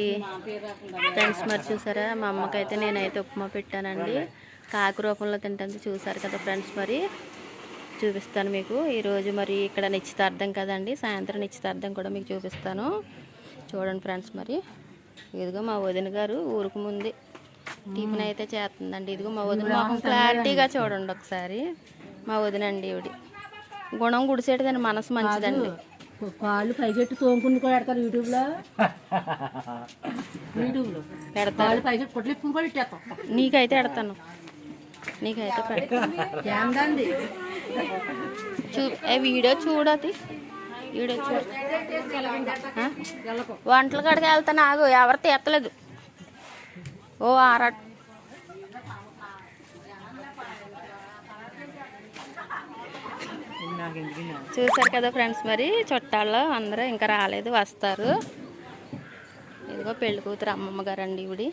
మరి ఫ్రెండ్స్ మరి చూసారా? మా అమ్మకైతే నేనైతే ఉప్మా పెట్టానండి. కాకు రూపంలో తింటుంది చూసారు కదా ఫ్రెండ్స్ మరి. చూపిస్తాను మీకు. ఈరోజు మరి ఇక్కడ నిశ్చితార్థం కదండి. సాయంత్రం నిశ్చితార్థం కూడా మీకు చూపిస్తాను. చూడండి ఫ్రెండ్స్ మరి. ఇదిగో మా వదిన గారు ఊరుకు ముందు టిఫిన్ అయితే చేస్తుందండి. ఇదిగో మా వదిన మొహం క్లారిటీగా చూడండి ఒకసారి. మా వదిన అండి ఇవిడి గుణం గుడిసేటిదని మనసు మంచిదండి. కాళ్ళు పైకెట్టి తోముకుని కూడా పెడతారు యూట్యూబ్లో యూట్యూబ్లో కాళ్ళు పైకెట్టి పొట్లు ఇప్పుకుని కూడా ఇట్టేస్తాం నీకైతే ఎడతాను నీకైతే పెడతాను. చూ వీడియో చూడది వీడియో చూడ? వంటల కాడికి వెళ్తాను. ఆగు ఎవరు తీత్తలేదు. ఓ ఆరా చూసారు కదా ఫ్రెండ్స్ మరి చుట్టాల్లో అందరూ ఇంకా రాలేదు వస్తారు. ఇదిగో పెళ్ళి కూతురు అమ్మమ్మ గారు అండి ఇవిడి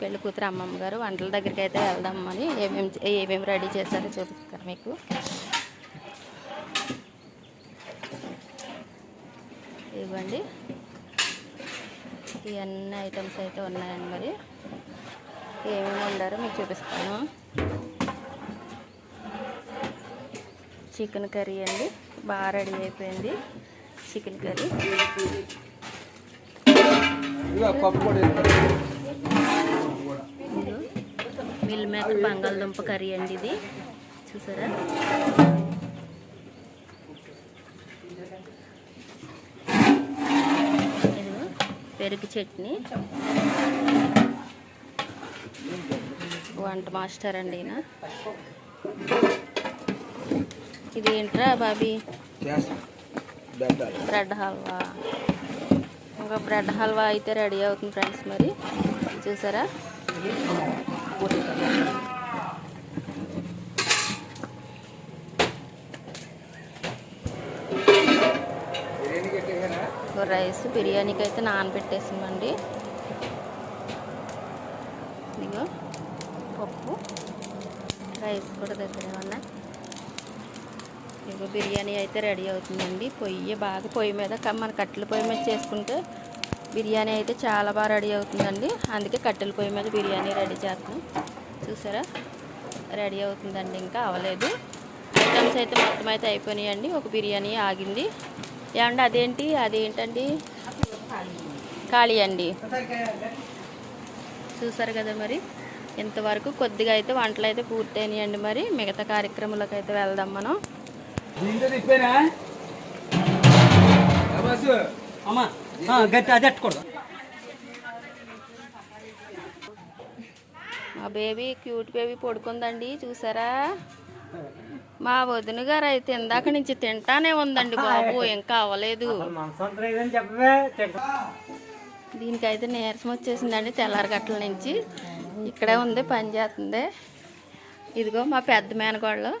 పెళ్ళి కూతురు అమ్మమ్మ గారు వంటల దగ్గరికి అయితే వెళ్దామని ఏమేమి ఏమేమి రెడీ చేశారో చూపిస్తారు మీకు. ఇవ్వండి. ఇవన్నీ ఐటమ్స్ అయితే ఉన్నాయండి మరి. ఏమేమి ఉండారో మీకు చూపిస్తాను. చికెన్ కర్రీ అండి. బాగా రెడీ అయిపోయింది చికెన్ కర్రీ. మిల్ మేక బంగాళదుంప కర్రీ అండి ఇది. చూసారా? పెరుగు చట్నీ. వంట మాస్టర్ అండి ఈయన. ఇది ఏంట్రా బాబీ? బ్రెడ్ హల్వా. ఇంకా బ్రెడ్ హల్వా అయితే రెడీ అవుతుంది ఫ్రెండ్స్ మరి. చూసారా? రైస్ బిర్యానీకి అయితే నానబెట్టేసామండి ఇదిగో పప్పు. రైస్ కూడా దగ్గర ఏమన్నా? ఇదిగో బిర్యానీ అయితే రెడీ అవుతుందండి. పొయ్యి బాగా పొయ్యి మీద మన కట్టెల పొయ్యి మీద చేసుకుంటే బిర్యానీ అయితే చాలా బాగా రెడీ అవుతుందండి. అందుకే కట్టెల పొయ్యి మీద బిర్యానీ రెడీ చేస్తున్నాం చూసారా? రెడీ అవుతుందండి. ఇంకా అవ్వలేదు ఐటమ్స్ అయితే మొత్తం అయితే అయిపోయినాయండి. ఒక బిర్యానీ ఆగింది. ఏమండి అదేంటి? అదేంటండి? ఖాళీ అండి. చూసారు కదా మరి? ఇంతవరకు కొద్దిగా అయితే వంటలు అయితే పూర్తయినాయండి మరి. మిగతా కార్యక్రమాలకు అయితే వెళ్దాం మనం. అమ్మా గట్టి అది ఎట్టకూడదు మా బేబీ క్యూట్ బేబీ పడుకుందండి చూసారా? మా వదిన గారు అయితే ఇందాక నుంచి తింటానే ఉందండి బాబు ఇంకా అవ్వలేదు దీనికైతే నీరసం వచ్చేసిందండి తెల్లారి గట్ల నుంచి. ఇక్కడే ఉంది పని చేస్తుంది. ఇదిగో మా పెద్ద మేనకోళ్ళు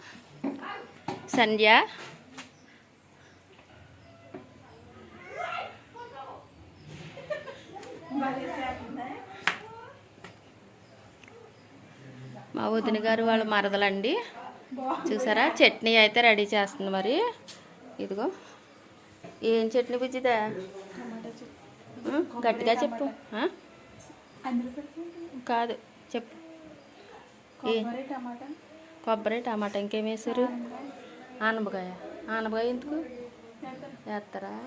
సంధ్య. మా వదిన గారు వాళ్ళ మరదలండి. చూసారా? చట్నీ అయితే రెడీ చేస్తుంది మరి. ఇదిగో. ఏం చట్నీ బుజ్జిదా? గట్టిగా చెప్పు? కాదు చెప్పు. కొబ్బరి టమాటా ఇంకేం వేసారు? ఆనపకాయ. ఆనపకాయ ఎందుకు? వేస్తారా?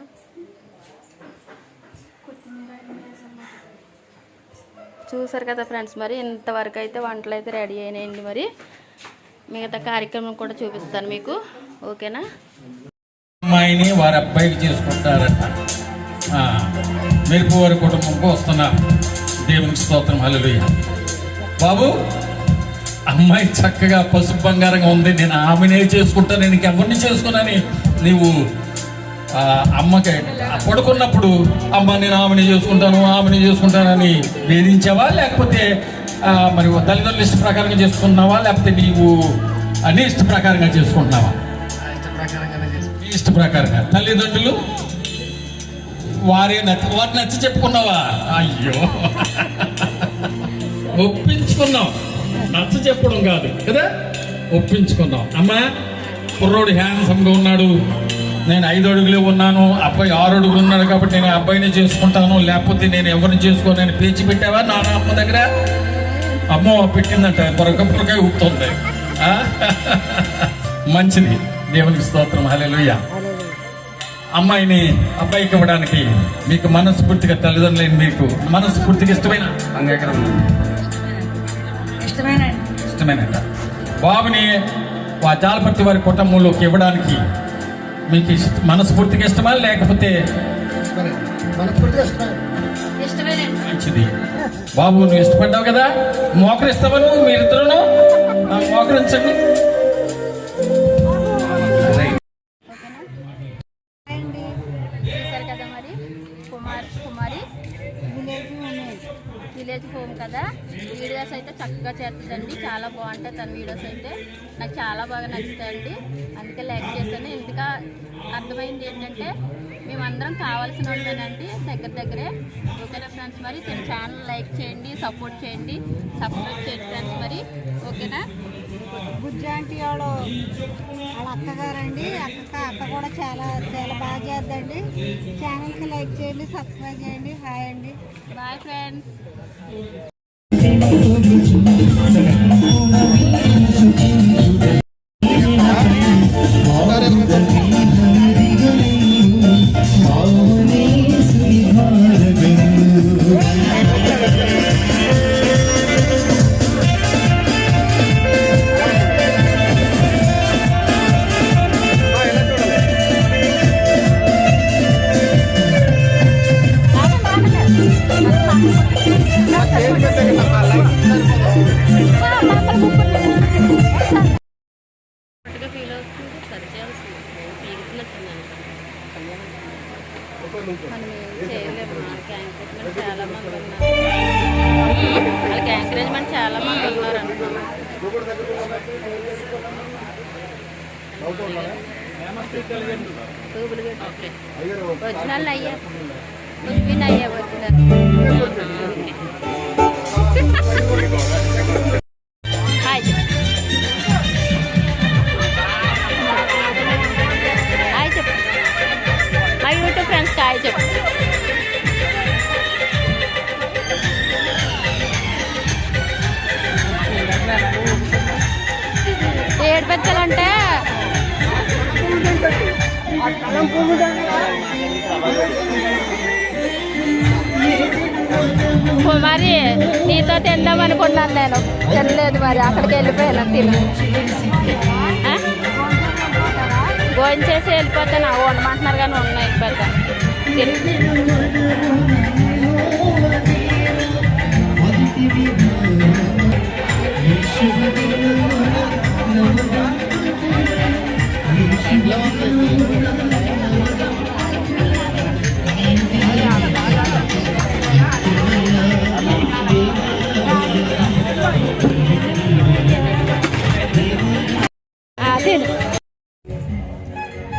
చూసారు కదా ఫ్రెండ్స్ మరి ఇంతవరకు అయితే వంటలు అయితే రెడీ అయినాయండి మరి. మిగతా కార్యక్రమం కూడా చూపిస్తాను మీకు. ఓకేనా? అమ్మాయిని వారి అబ్బాయికి చేసుకుంటారట. ఆ, మెరుపు వారి కుటుంబంకు వస్తున్నారు. దేవునికి స్తోత్రం. హల్లెలూయ. బాబు అమ్మాయి చక్కగా పసుపు బంగారంగా ఉంది. నేను ఆమెనే చేసుకుంటాను నేను ఎవరిని చేసుకున్నాని నీవు అమ్మకి పడుకున్నప్పుడు అమ్మ నేను ఆమెని చేసుకుంటాను ఆమెని చేసుకుంటానని వేధించావా? లేకపోతే మరి తల్లిదండ్రుల ఇష్ట ప్రకారంగా చేసుకుంటున్నావా? లేకపోతే నీవు అన్ని ఇష్ట ప్రకారంగా చేసుకుంటున్నావా? నీ ఇష్ట ప్రకారంగా. తల్లిదండ్రులు వారే నచ్చ వారు నచ్చ చెప్పుకున్నావా? అయ్యో. ఒప్పించుకున్నాం. నచ్చ చెప్పడం కాదు. కదా? ఒప్పించుకున్నాం అమ్మా కుర్రోడు హ్యాండ్సమ్గా ఉన్నాడు. నేను ఐదు అడుగులే ఉన్నాను. అబ్బాయి ఆరు అడుగులు ఉన్నాడు కాబట్టి నేను అబ్బాయిని చేసుకుంటాను. లేకపోతే నేను ఎవరిని చేసుకోను? నేను పేచి పెట్టావా నాన్న అమ్మ దగ్గర? అమ్మో పెట్టిందంట. పొరక పొరక ఊపుతుంది? మంచిది. దేవునికి స్తోత్రం. హల్లెలూయా. అమ్మాయిని అబ్బాయికి ఇవ్వడానికి మీకు మనస్ఫూర్తిగా తల్లిదండ్రులైన మీకు మనస్ఫూర్తిగా ఇష్టమైన అంగీకారం. ఇష్టమేనంట. బాబుని ఆ జాలపర్తి వారి కుటుంబంలోకి ఇవ్వడానికి మీకు ఇష్ట మనస్ఫూర్తిగా ఇష్టమా లేకపోతే మంచిది. బాబు నువ్వు ఇష్టపడ్డావు కదా? మోకరిస్తావా నువ్వు? మీరిద్దరును? మోకరించండి. విలేజ్ హోమ్ కదా. వీడియోస్ అయితే చక్కగా చేస్తుందండి. చాలా బాగుంటాయి తన వీడియోస్ అయితే. నాకు చాలా బాగా నచ్చుతాయండి. అందుకే లైక్ చేశాను. ఎందుక అర్థమైంది ఏంటంటే మేమందరం కావాల్సిన వాళ్ళమేనండి దగ్గర దగ్గరే. ఓకేనా ఫ్రెండ్స్? మరి తన ఛానల్ లైక్ చేయండి సపోర్ట్ చేయండి సబ్స్క్రైబ్ చేయండి ఫ్రెండ్స్ మరి. ఓకేనా? బుజ్జి ఆంటీ వాడు వాళ్ళ అత్తగారండి అక్క అక్క కూడా చాలా చాలా బాగా చేద్దండి. ఛానల్కి లైక్ చేయండి సబ్స్క్రైబ్ చేయండి. హాయ్ అండి. Bye friends. మనం ఏం చేయలేము వాళ్ళకి ఎంకరేజ్మెంట్ చాలా మంది ఉన్నారు వాళ్ళకి ఎంకరేజ్మెంట్ చాలా మంది ఉన్నారు అనుకున్నాను వచ్చిన అయ్యా వచ్చిన అయ్యా వచ్చిన మరి నీతో తిందాం అనుకున్నాను నేను. తినలేదు మరి అక్కడికి వెళ్ళిపోయాను తిను. భోజనం చేసి వెళ్ళిపోతాను. వండమంటున్నారు కానీ ఉన్నాయి వెళ్ళిపోతాను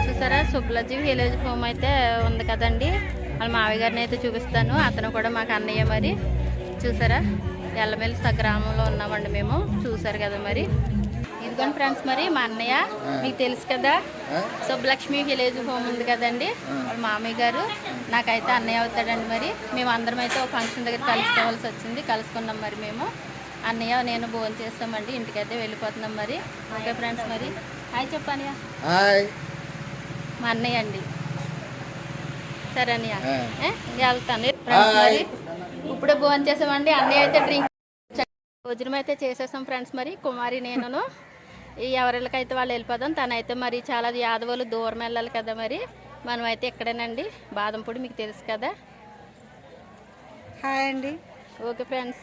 చూసారా? సుబ్బలజీ విలేజ్ హోమ్ అయితే ఉంది కదండి. వాళ్ళ మావయ్య గారిని అయితే చూపిస్తాను. అతను కూడా మాకు అన్నయ్య మరి. చూసారా? ఎల్లమెల్లి గ్రామంలో ఉన్నామండి మేము. చూసారు కదా మరి. ఇదిగోండి ఫ్రెండ్స్ మరి మా అన్నయ్య మీకు తెలుసు కదా? సుబ్బలక్ష్మి విలేజ్ హోమ్ ఉంది కదండి. వాళ్ళ మామయ్య గారు నాకైతే అన్నయ్య అవుతాడండి మరి. మేము అందరం అయితే ఒక ఫంక్షన్ దగ్గర కలుసుకోవాల్సి వచ్చింది. కలుసుకున్నాం మరి మేము. అన్నయ్య నేను భోజనం చేస్తామండి. ఇంటికైతే వెళ్ళిపోతున్నాం మరి. ఓకే ఫ్రెండ్స్ మరి. హాయ్ చెప్పన్నయ్య హాయ్. మా అన్నయ్య అండి. సరే అన్నయ్య? వెళ్తాను. హాయ్. ఇప్పుడే భోజనం చేసామండి. అన్నయ్య అయితే డ్రింక్ భోజనం అయితే చేసేసాం ఫ్రెండ్స్ మరి. కుమారి నేనును. ఈ ఎవరికైతే వాళ్ళు వెళ్ళిపోదాం తనైతే మరి చాలా యాదవులు దూరం వెళ్ళాలి కదా మరి. మనం అయితే ఇక్కడేనండి బాదంపూడి మీకు తెలుసు కదా. హాయ్ అండి. Okay friends.